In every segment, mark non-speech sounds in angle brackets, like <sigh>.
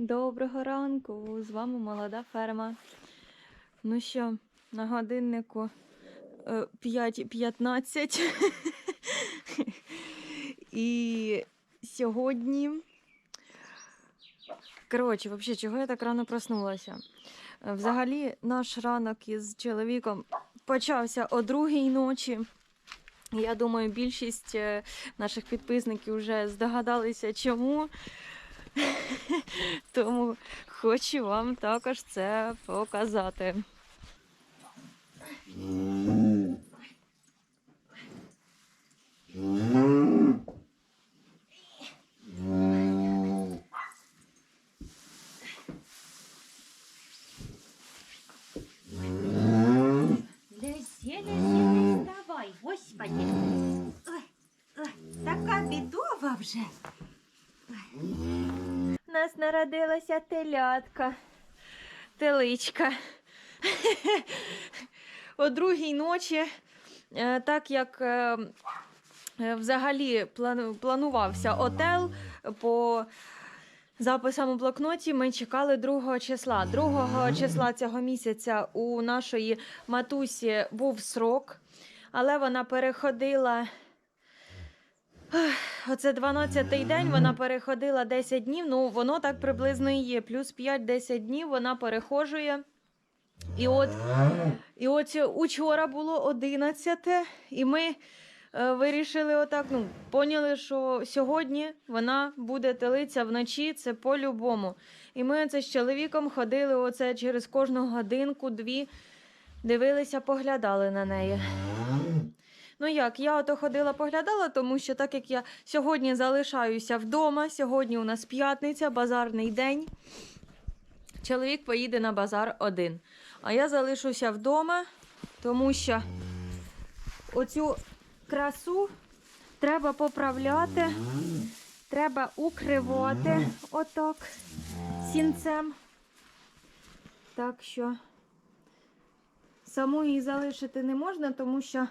Доброго ранку! З вами молода ферма. Ну що, на годиннику е, 5.15. <laughs> І сьогодні. Коротше, взагалі, чого я так рано проснулася? Е, Взагалі, наш ранок із чоловіком почався о другій ночі. Я думаю, більшість е, наших підписників вже здогадалися, чому. <laughs> Тому хочу вам також це показати. Леся, Леся, не вставай, господи. Ой, ой, така бідова вже. У нас народилася телятка, теличка. О другій ночі, е, так як е, е, взагалі планувався отел по записам у блокноті, ми чекали 2 числа. 2 числа цього місяця у нашої матусі був срок, але вона переходила. Оце 12-й день вона переходила 10 днів. Ну, воно так приблизно і є. Плюс 5-10 днів вона перехожує. І от, і от учора було 11, і ми е, вирішили отак, ну, поняли, що сьогодні вона буде телитися вночі, це по-любому. І ми оце з чоловіком ходили оце через кожну годинку, дві, дивилися, поглядали на неї. Ну як, я ото ходила поглядала, тому що так як я сьогодні залишаюся вдома, сьогодні у нас п'ятниця, базарний день. Чоловік поїде на базар один. А я залишуся вдома, тому що оцю красу треба поправляти, треба укривати отак сінцем. Так що саму її залишити не можна, тому що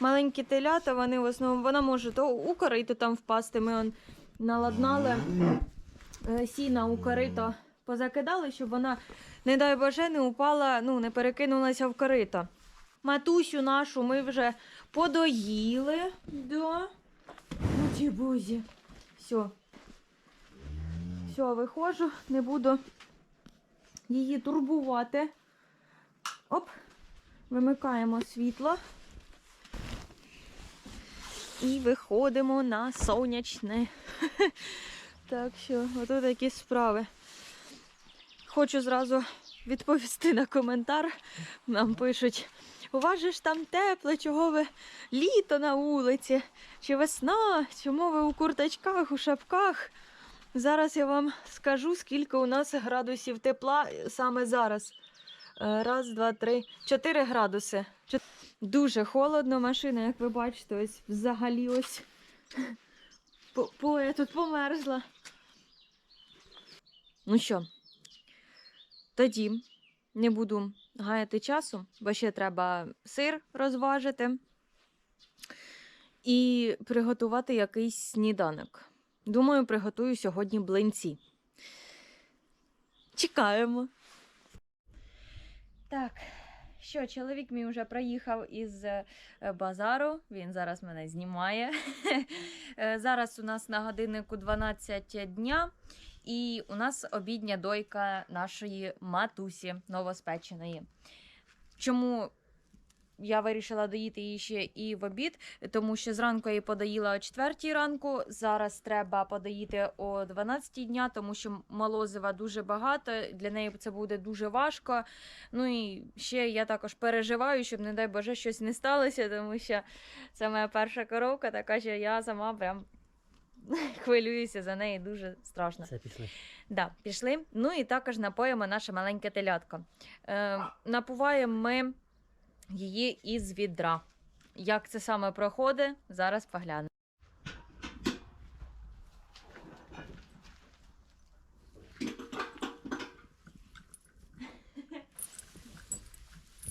маленькі телята, вони в основному вона може то у корито там впасти. Ми он наладнали е, сіна у корито позакидали, щоб вона, не дай Боже, не упала, ну, не перекинулася в корито. Матусю нашу ми вже подоїли. Да. Ну, бузі. Все. Все, виходжу, не буду її турбувати. Оп, вимикаємо світло. І виходимо на сонячне. <laughs> Так що, ото такі справи. Хочу зразу відповісти на коментар. Нам пишуть: у вас же ж там тепло, чого ви літо на вулиці, чи весна, чому ви у курточках, у шапках? Зараз я вам скажу, скільки у нас градусів тепла саме зараз. Е, Раз, два, три, чотири градуси. Дуже холодно, машина, як ви бачите, ось взагалі ось по, по, я тут померзла. Ну що, тоді не буду гаяти часу, бо ще треба сир розважити і приготувати якийсь сніданок. Думаю, приготую сьогодні блинці. Чекаємо. Так, що, чоловік мій вже проїхав із е, базару, він зараз мене знімає. <laughs> Е, Зараз у нас на годиннику 12 дня, і у нас обідня дойка нашої матусі новоспеченої. Чому я вирішила доїти її ще і в обід, тому що зранку я її подоїла о 4 ранку. Зараз треба подоїти о 12 дня, тому що молозива дуже багато. Для неї це буде дуже важко. Ну і ще я також переживаю, щоб, не дай Боже, щось не сталося, тому що це моя перша коровка, така що я сама прям <laughs> хвилююся за неї дуже страшно. Все пішли. Да, пішли. Ну і також напоїмо наше маленьке телятко. Е, напуваємо ми її із відра. Як це саме проходить, зараз поглянемо.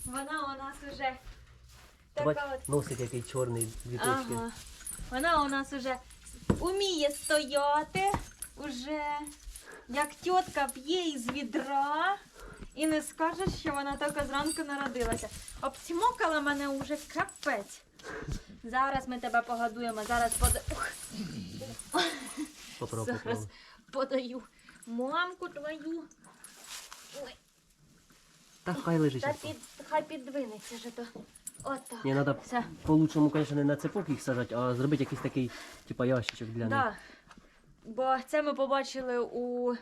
Вона у нас уже така от. носик який чорний, дві. Ага. Вона у нас уже уміє стояти, уже як тітка п'є із відра і не скаже, що вона тільки зранку народилася. Обсмокала мене уже капець. Зараз ми тебе погодуємо, зараз пода... Ух, Попробуй, зараз попробуй. подаю мамку твою. Ой, Та хай лежить. та під, хай підвинеться же то. Ото. Ні, треба Все. по-лучшому, звісно, не на цепок їх сажати, а зробити якийсь такий, типа ящичок для них. Да. Бо це ми побачили у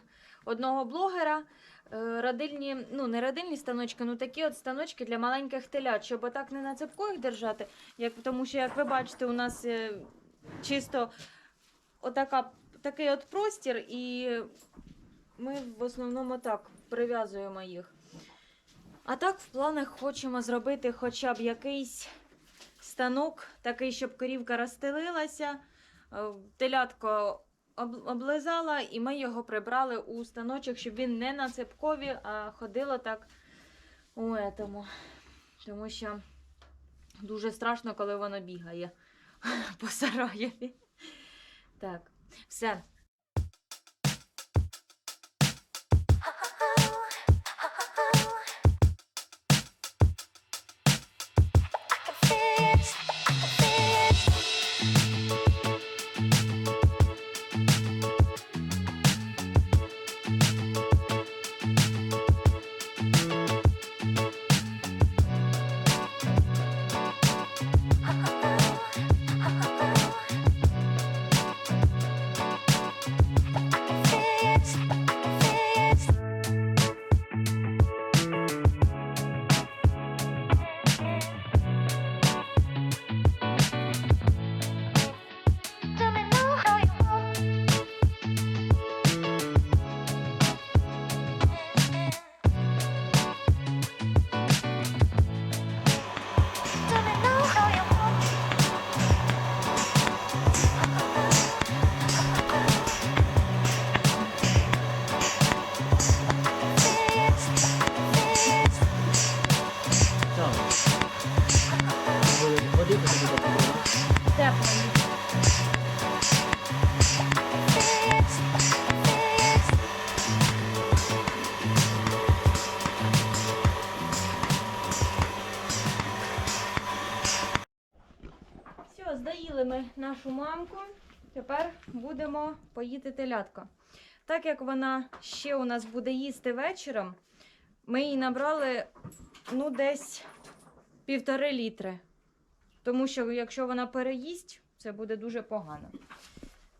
одного блогера. Е, Родильні, ну не родильні станочки, ну такі от станочки для маленьких телят, щоб отак не на цепку їх держати. Як, тому що, як ви бачите, у нас е, чисто отака, такий от простір, і ми в основному так прив'язуємо їх. А так в планах хочемо зробити хоча б якийсь станок, такий, щоб корівка розстелилася. Е, Телятко облизала, і ми його прибрали у станочок, щоб він не на цепкові, а ходило так у етому. Тому що дуже страшно, коли воно бігає <laughs> по сараєві. Так, все. Здаїли ми нашу мамку. Тепер будемо поїти телятко. Так як вона ще у нас буде їсти вечором, ми їй набрали ну, десь півтори літри. Тому що якщо вона переїсть, це буде дуже погано.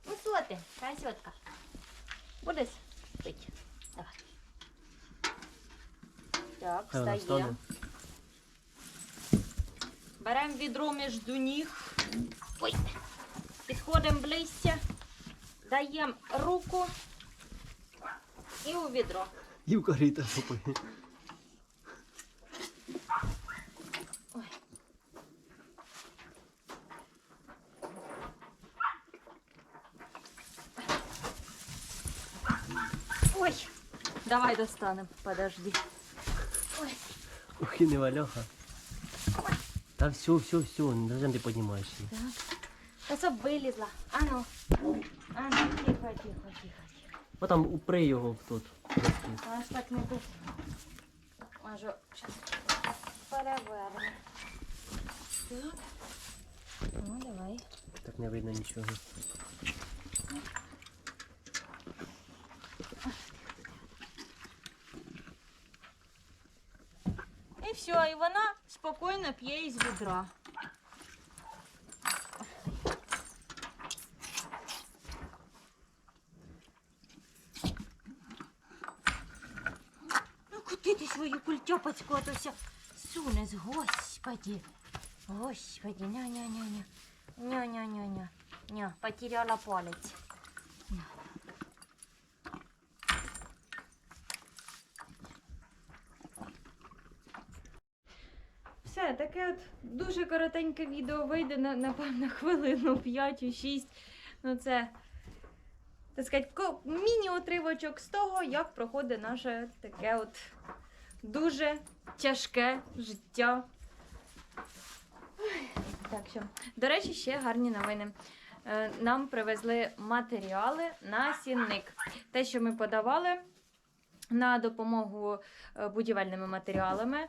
Ну що ти, красотка? Будеш пити? Давай. Так, встає. Беремо відро між ніг. Ой. Підходимо ближче. Даємо руку і у відро. І в корито попи. Ой! Давай достанемо. Подожди. Ой. І не валяха. Та все, все, все, піднімаєш її. Так. Та це вилізла. Ану. Ану, тихо, тихо, тихо, тихо. О, там упри його в тут. Аж так не тут. Може, зараз переверне. Так. Ну, давай. Так не видно нічого. І все, і вона спокійно п'є із відра. Ну куди ти свою культяпочку ото все сунеш, господи. Господи, ня-ня-ня-ня. Ня-ня-ня-ня. Ня, потеряла палець. Ня. Таке от дуже коротеньке відео вийде, на- напевно, хвилину <laughs> 5-6. Ну, це, так сказати, міні-отривочок з того, як проходить наше таке от дуже тяжке життя. Так що, до речі, ще гарні новини. е, нам привезли матеріали на сінник. Те, що ми подавали на допомогу е, будівельними матеріалами.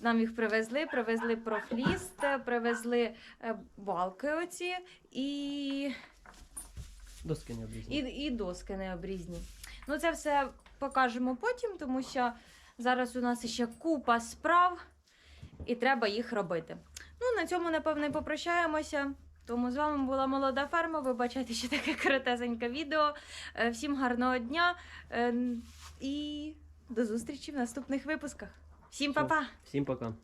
Нам їх привезли, привезли профліст, привезли е, балки оці і Доски не і, і доски необрізні. Ну, це все покажемо потім, тому що зараз у нас ще купа справ, і треба їх робити. Ну, на цьому, напевно, і попрощаємося. Тому з вами була молода ферма. Вибачайте, що таке коротесеньке відео. Е, Всім гарного дня е, і до зустрічі в наступних випусках. Всім па-па! Всім пока.